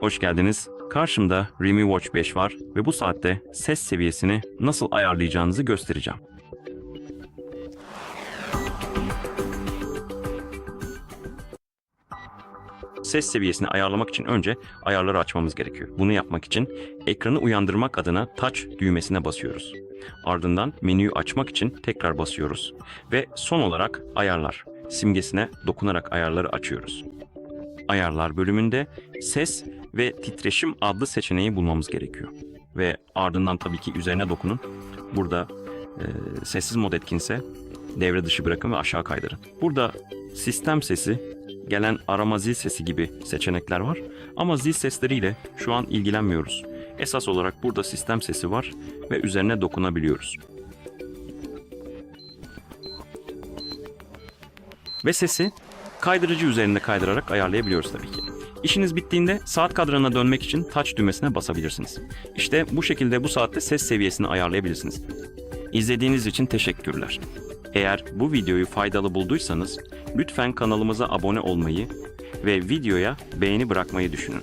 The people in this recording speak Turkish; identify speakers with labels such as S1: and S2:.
S1: Hoş geldiniz. Karşımda Remy Watch 5 var ve bu saatte ses seviyesini nasıl ayarlayacağınızı göstereceğim. Ses seviyesini ayarlamak için önce ayarları açmamız gerekiyor. Bunu yapmak için ekranı uyandırmak adına touch düğmesine basıyoruz. Ardından menüyü açmak için tekrar basıyoruz ve son olarak ayarlar simgesine dokunarak ayarları açıyoruz. Ayarlar bölümünde ses ve titreşim adlı seçeneği bulmamız gerekiyor. Ve ardından tabii ki üzerine dokunun. Burada e, sessiz mod etkinse devre dışı bırakın ve aşağı kaydırın. Burada sistem sesi, gelen arama zil sesi gibi seçenekler var. Ama zil sesleriyle şu an ilgilenmiyoruz. Esas olarak burada sistem sesi var ve üzerine dokunabiliyoruz. Ve sesi kaydırıcı üzerinde kaydırarak ayarlayabiliyoruz tabii ki. İşiniz bittiğinde saat kadranına dönmek için touch düğmesine basabilirsiniz. İşte bu şekilde bu saatte ses seviyesini ayarlayabilirsiniz. İzlediğiniz için teşekkürler. Eğer bu videoyu faydalı bulduysanız lütfen kanalımıza abone olmayı ve videoya beğeni bırakmayı düşünün.